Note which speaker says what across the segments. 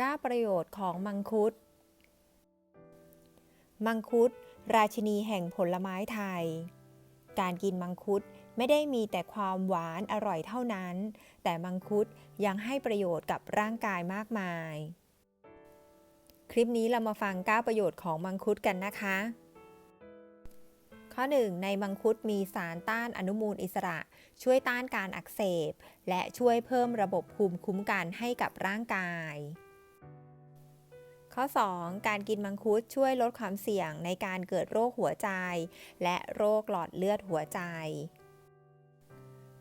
Speaker 1: 9ประโยชน์ของมังคุด มังคุด ราชินีแห่งผลไม้ไทย การกินมังคุดไม่ได้มีแต่ความหวานอร่อยเท่านั้น แต่มังคุดยังให้ประโยชน์กับร่างกายมากมาย คลิปนี้เรามาฟัง 9 ประโยชน์ของมังคุดกันนะคะ ข้อ 1 ในมังคุดมีสารต้านอนุมูลอิสระ ช่วยต้านการอักเสบ และช่วยเพิ่มระบบภูมิคุ้มกันให้กับร่างกาย ข้อ 2 การกินมังคุดช่วยลดความเสี่ยงในการเกิดโรคหัวใจ และโรคหลอดเลือดหัวใจ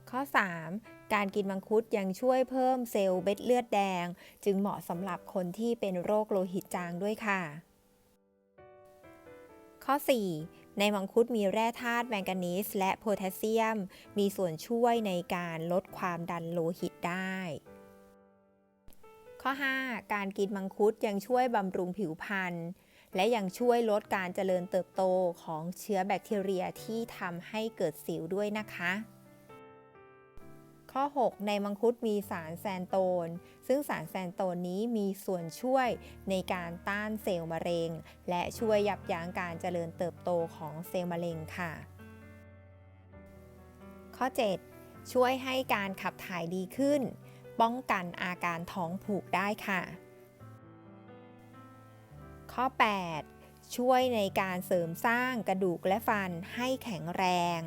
Speaker 1: ข้อ 3 การกินมังคุดยังช่วยเพิ่มเซลล์เม็ดเลือดแดง จึงเหมาะสำหรับคนที่เป็นโรคโลหิตจางด้วยค่ะ ข้อ 4 ในมังคุดมีแร่ธาตุแมงกานีสและโพแทสเซียม มีส่วนช่วยในการลดความดันโลหิตได้ ข้อ 5 การกินมังคุดยังช่วยบำรุงผิวพรรณและยังช่วยลดการเจริญเติบโตของเชื้อแบคทีเรียที่ทำให้เกิดสิวด้วยนะคะ ข้อ 6 ในมังคุดมีสารแซนโตน ซึ่งสารแซนโตนนี้มีส่วนช่วยในการต้านเซลล์มะเร็ง และช่วยยับยั้งการเจริญเติบโตของเซลล์มะเร็งค่ะ ข้อ 7 ช่วยให้การขับถ่ายดีขึ้น ป้องกันอาการท้องผูกได้ค่ะ ข้อ 8 ช่วยในการเสริมสร้างกระดูกและฟันให้แข็งแรง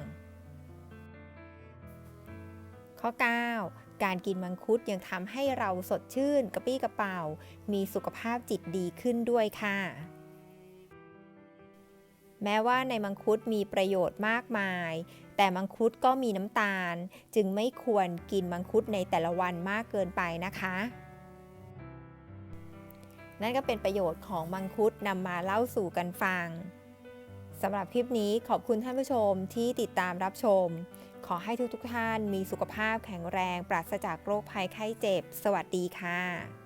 Speaker 1: ข้อ 9 การกินมังคุดยังทำให้เราสดชื่น กระปี้กระเป๋า มีสุขภาพจิตดีขึ้นด้วยค่ะ แม้ว่าในมังคุดมีประโยชน์มากมาย แต่มังคุดก็มีน้ำตาล จึงไม่ควรกินมังคุดในแต่ละวันมากเกินไปนะคะ นั่นก็เป็นประโยชน์ของมังคุดนำมาเล่าสู่กันฟังสำหรับคลิปนี้ขอบคุณท่านผู้ชมที่ติดตามรับชม ขอให้ทุกๆทท่านมีสุขภาพแข็งแรง ปราศจากโรคภัยไข้เจ็บ สวัสดีค่ะ